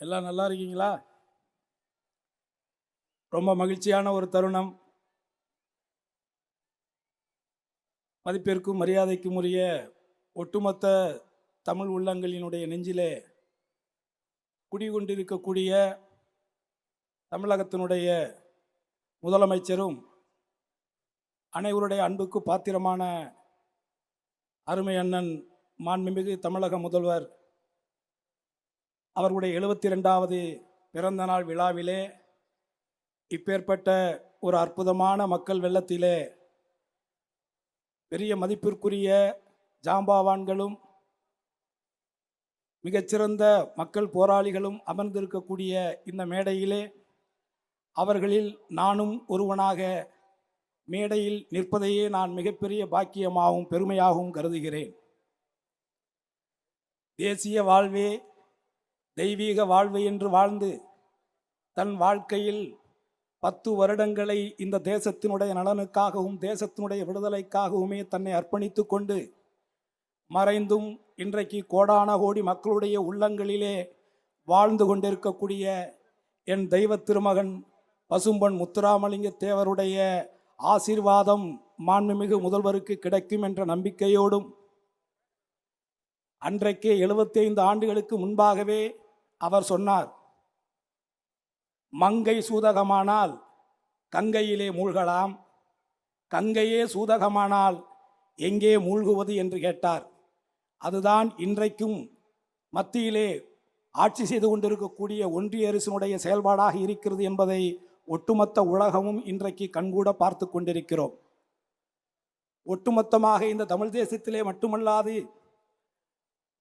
எல்லாம் நல்லா இருக்கீங்களா? ரொம்ப மகிழ்ச்சியான ஒரு தருணம். மதிப்பிற்கும் மரியாதைக்கும் உரிய ஒட்டுமொத்த தமிழ் உள்ளங்களினுடைய நெஞ்சிலே குடிகொண்டிருக்கக்கூடிய தமிழகத்தினுடைய முதலமைச்சரும் அனைவருடைய அன்புக்கு பாத்திரமான அருமை அண்ணன் மாண்புமிகு தமிழக முதல்வர் அவர்களுடைய எழுபத்தி ரெண்டாவது பிறந்த நாள் விழாவிலே இப்பேற்பட்ட ஒரு அற்புதமான மக்கள் வெள்ளத்திலே பெரிய மதிப்பிற்குரிய ஜாம்பாவான்களும் மிகச்சிறந்த மக்கள் போராளிகளும் அமர்ந்திருக்கக்கூடிய இந்த மேடையிலே அவர்களில் நானும் ஒருவனாக மேடையில் நிற்பதையே நான் மிகப்பெரிய பாக்கியமாகவும் பெருமையாகவும் கருதுகிறேன். தேசிய வாழ்வே தெய்வீக வாழ்வு என்று வாழ்ந்து தன் வாழ்க்கையில் பத்து வருடங்களை இந்த தேசத்தினுடைய நலனுக்காகவும் தேசத்தினுடைய விடுதலைக்காகவுமே தன்னை அர்ப்பணித்து கொண்டு மறைந்தும் இன்றைக்கு கோடான கோடி மக்களுடைய உள்ளங்களிலே வாழ்ந்து கொண்டிருக்கக்கூடிய என் தெய்வ திருமகன் பசும்பன் முத்துராமலிங்க தேவருடைய ஆசீர்வாதம் மாண்புமிகு முதல்வருக்கு கிடைக்கும் என்ற நம்பிக்கையோடும் அன்றைக்கே 75 ஆண்டுகளுக்கு முன்பாகவே அவர் சொன்னார் மங்கை சூதகமானால் கங்கையிலே மூழ்கலாம். கங்கையே சூதகமானால் எங்கே மூழ்குவது? என்று கேட்டார். அதுதான் இன்றைக்கும் மத்தியிலே ஆட்சி செய்து கொண்டிருக்கக்கூடிய ஒன்றிய அரசினுடைய செயல்பாடாக இருக்கிறது என்பதை ஒட்டுமொத்த உலகமும் இன்றைக்கு கண்கூட பார்த்து கொண்டிருக்கிறோம். ஒட்டுமொத்தமாக இந்த தமிழ் தேசத்திலே மட்டுமல்லாது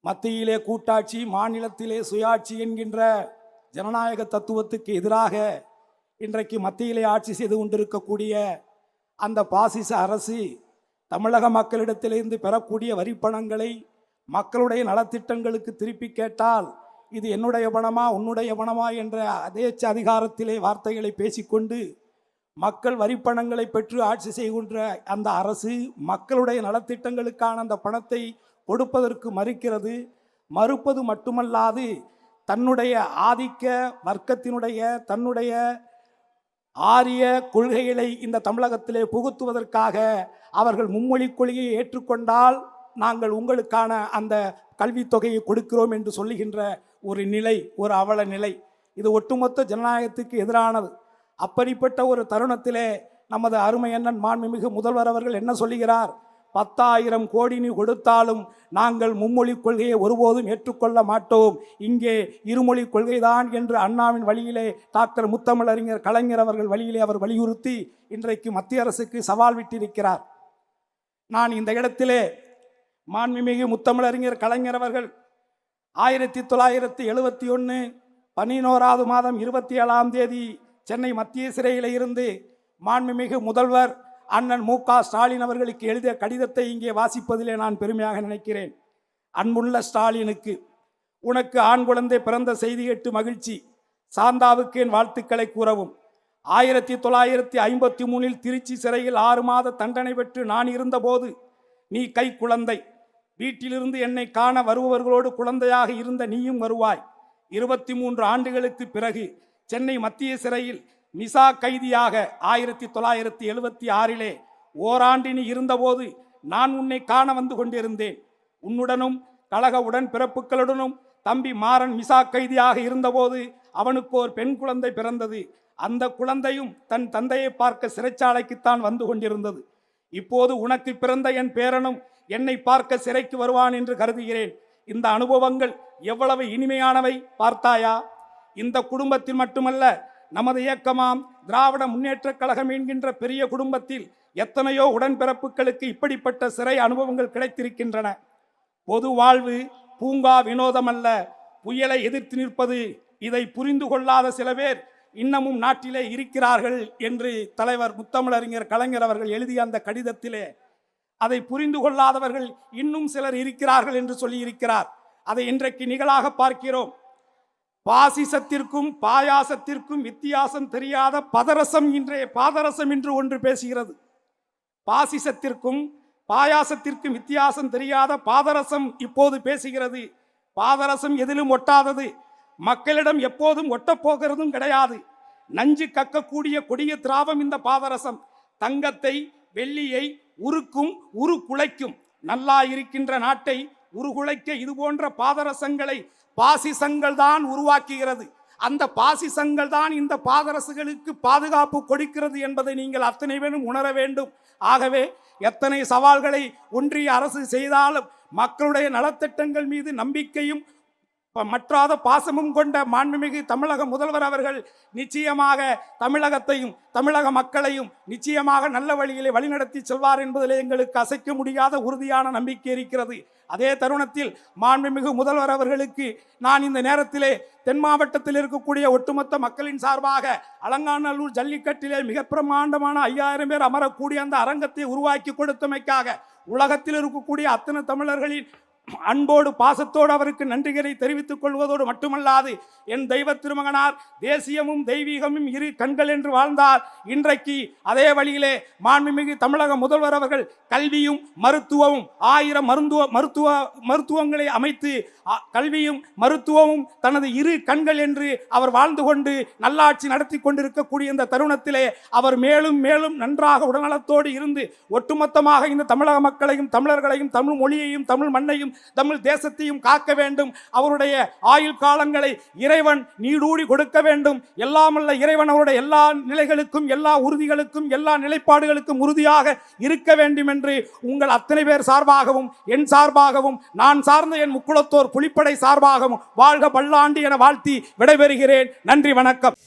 மத்தியிலே கூட்டாட்சி மாநிலத்திலே சுயாட்சி என்கின்ற ஜனநாயக தத்துவத்துக்கு எதிராக இன்றைக்கு மத்தியிலே ஆட்சி செய்து கொண்டிருக்கக்கூடிய அந்த பாசிச அரசு தமிழக மக்களிடத்திலிருந்து பெறக்கூடிய வரிப்பணங்களை மக்களுடைய நலத்திட்டங்களுக்கு திருப்பி கேட்டால் இது என்னுடைய பணமா உன்னுடைய பணமா என்ற அதேச்ச அதிகாரத்திலே வார்த்தைகளை பேசிக்கொண்டு மக்கள் வரிப்பணங்களை பெற்று ஆட்சி செய்கின்ற அந்த அரசு மக்களுடைய நலத்திட்டங்களுக்கான அந்த பணத்தை கொடுப்பதற்கு மறுக்கிறது. மறுப்பது மட்டுமல்லாது தன்னுடைய ஆதிக்க வர்க்கத்தினுடைய தன்னுடைய ஆரிய கொள்கைகளை இந்த தமிழகத்திலே புகுத்துவதற்காக அவர்கள் மும்மொழி கொள்கையை ஏற்றுக்கொண்டால் நாங்கள் உங்களுக்கான அந்த கல்வித் தொகையை கொடுக்கிறோம் என்று சொல்லுகின்ற ஒரு நிலை ஒரு அவல நிலை. இது ஒட்டுமொத்த ஜனநாயகத்துக்கு எதிரானது. அப்படிப்பட்ட ஒரு தருணத்திலே நமது அருமை அண்ணன் மாண்புமிகு முதல்வர் அவர்கள் என்ன சொல்லுகிறார்? பத்தாயிரம் கோடி நீ கொடுத்தாலும் நாங்கள் மும்மொழி கொள்கையை ஒருபோதும் ஏற்றுக்கொள்ள மாட்டோம். இங்கே இருமொழி கொள்கைதான் என்று அண்ணாவின் வழியிலே டாக்டர் முத்தமிழறிஞர் கலைஞர் அவர்கள் வழியிலே அவர் வலியுறுத்தி இன்றைக்கு மத்திய அரசுக்கு சவால் விட்டிருக்கிறார். நான் இந்த இடத்திலே மாண்புமிகு முத்தமிழறிஞர் கலைஞர் அவர்கள் ஆயிரத்தி தொள்ளாயிரத்தி எழுபத்தி ஒன்று பதினோராவது மாதம் இருபத்தி ஏழாம் தேதி சென்னை மத்திய சிறையில் இருந்து மாண்புமிகு முதல்வர் அண்ணன் மு க ஸ்டாலின் அவர்களுக்கு எழுதிய கடிதத்தை இங்கே வாசிப்பதிலே நான் பெருமையாக நினைக்கிறேன். அன்புள்ள ஸ்டாலினுக்கு உனக்கு ஆண் குழந்தை பிறந்த செய்தி கேட்டு மகிழ்ச்சி. சாந்தாவுக்கு என் வாழ்த்துக்களை கூறவும். ஆயிரத்தி தொள்ளாயிரத்தி ஐம்பத்தி மூணில் திருச்சி சிறையில் ஆறு மாத தண்டனை பெற்று நான் இருந்தபோது நீ கை குழந்தை. வீட்டிலிருந்து என்னை காண வருபவர்களோடு குழந்தையாக இருந்த நீயும் வருவாய். இருபத்தி மூன்று ஆண்டுகளுக்கு பிறகு சென்னை மத்திய சிறையில் மிசா கைதியாக ஆயிரத்தி தொள்ளாயிரத்தி எழுபத்தி ஆறிலே ஓராண்டினி இருந்தபோது நான் உன்னை காண வந்து கொண்டிருந்தேன். உன்னுடனும் கழக உடன் பிறப்புகளுடனும் தம்பி மாறன் மிசா கைதியாக இருந்தபோது அவனுக்கு ஒரு பெண் குழந்தை பிறந்தது. அந்த குழந்தையும் தன் தந்தையை பார்க்க சிறைச்சாலைக்குத்தான் வந்து கொண்டிருந்தது. இப்போது உனக்கு பிறந்த என் பேரனும் என்னை பார்க்க சிறைக்கு வருவான் என்று கருதுகிறேன். இந்த அனுபவங்கள் எவ்வளவு இனிமையானவை பார்த்தாயா? இந்த குடும்பத்தில் மட்டுமல்ல நமது இயக்கமாம் திராவிட முன்னேற்றக் கழகம் என்கின்ற பெரிய குடும்பத்தில் எத்தனையோ உடன்பிறப்புகளுக்கு இப்படிப்பட்ட சிறை அனுபவங்கள் கிடைத்திருக்கின்றன. பொது வாழ்வு பூங்கா வினோதம் அல்ல. புயலை எதிர்த்து நிற்பது இதை புரிந்து கொள்ளாத சில பேர் இன்னமும் நாட்டிலே இருக்கிறார்கள் என்று தலைவர் முத்தமிழறிஞர் கலைஞர் அவர்கள் எழுதிய அந்த கடிதத்திலே. அதை புரிந்து கொள்ளாதவர்கள் இன்னும் சிலர் இருக்கிறார்கள் என்று சொல்லியிருக்கிறார். அதை இன்றைக்கு நிகழாக பார்க்கிறோம். பாசிசத்திற்கும் பாயாசத்திற்கும் வித்தியாசம் தெரியாத பதரசம் இன்றைய பாதரசம் என்று ஒன்று பேசுகிறது. பாசிசத்திற்கும் பாயாசத்திற்கும் வித்தியாசம் தெரியாத பாதரசம் இப்போது பேசுகிறது. பாதரசம் எதிலும் ஒட்டாதது. மக்களிடம் எப்போதும் ஒட்டப்போகிறதும் கிடையாது. நஞ்சு கக்கக்கூடிய கொடிய திராவம் இந்த பாதரசம். தங்கத்தை வெள்ளியை உருக்கும் உரு குலைக்கும் நல்லா இருக்கின்ற நாட்டை உருகுலைக்க இது போன்ற பாதரசங்களை பாசிசங்கள் தான் உருவாக்குகிறது. அந்த பாசிசங்கள் தான் இந்த பாதரசுகளுக்கு பாதுகாப்பு கொடுக்கிறது என்பதை நீங்கள் அத்தனை பேரும் உணர வேண்டும். ஆகவே எத்தனை சவால்களை ஒன்றிய அரசு செய்தாலும் மக்களுடைய நலத்திட்டங்கள் மீது நம்பிக்கையும் மற்றாத பாசமும் கொண்ட மாண்புமிகு தமிழக முதல்வர் அவர்கள் நிச்சயமாக தமிழகத்தையும் தமிழக மக்களையும் நிச்சயமாக நல்ல வழியிலே வழிநடத்தி செல்வார் என்பதில் எங்களுக்கு அசைக்க முடியாத உறுதியான நம்பிக்கை இருக்கிறது. அதே தருணத்தில் மாண்புமிகு முதல்வர் அவர்களுக்கு நான் இந்த நேரத்திலே தென் மாவட்டத்தில் இருக்கக்கூடிய ஒட்டுமொத்த மக்களின் சார்பாக அலங்காநல்லூர் ஜல்லிக்கட்டிலே மிக பிரமாண்டமான ஐயாயிரம் பேர் அமரக்கூடிய அந்த அரங்கத்தை உருவாக்கி கொடுத்தமைக்காக உலகத்தில் இருக்கக்கூடிய அத்தனை தமிழர்களின் அன்போடு பாசத்தோடு அவருக்கு நன்றிகளை தெரிவித்துக் கொள்வதோடு மட்டுமல்லாது என் தெய்வ திருமகனார் தேசியமும் தெய்வீகமும் இரு கண்கள் என்று வாழ்ந்தார். இன்றைக்கு அதே வழியிலே மாண்புமிகு தமிழக முதல்வர் அவர்கள் கல்வியும் மருத்துவமும் ஆயிரம் மருத்துவ மருத்துவ மருத்துவங்களை அமைத்து அ, கல்வியும் மருத்துவமும் தனது இரு கண்கள் என்று அவர் வாழ்ந்து கொண்டு நல்லாட்சி நடத்தி கொண்டிருக்கக்கூடிய இந்த தருணத்திலே அவர் மேலும் மேலும் நன்றாக உடல்நலத்தோடு இருந்து ஒட்டுமொத்தமாக இந்த தமிழக மக்களையும் தமிழர்களையும் தமிழ் மொழியையும் தமிழ் மண்ணையும் தமிழ் தேசத்தையும் காக்க வேண்டும். அவருடைய ஆயுள் காலங்களை இறைவன் நீடூடி கொடுக்க வேண்டும். எல்லாமல்ல இறைவன் அவருடைய எல்லா நிலைகளுக்கும் எல்லா உறுதிகளுக்கும் எல்லா நிலைப்பாடுகளுக்கும் உறுதியாக இருக்க வேண்டும் என்று உங்கள் அத்தனை பேர் சார்பாகவும் என் சார்பாகவும் நான் சார்ந்த என் முக்குளத்தோர் புலிப்படை சார்பாகவும் வாழ்க பல்லாண்டு என வாழ்த்தி விடைபெறுகிறேன். நன்றி வணக்கம்.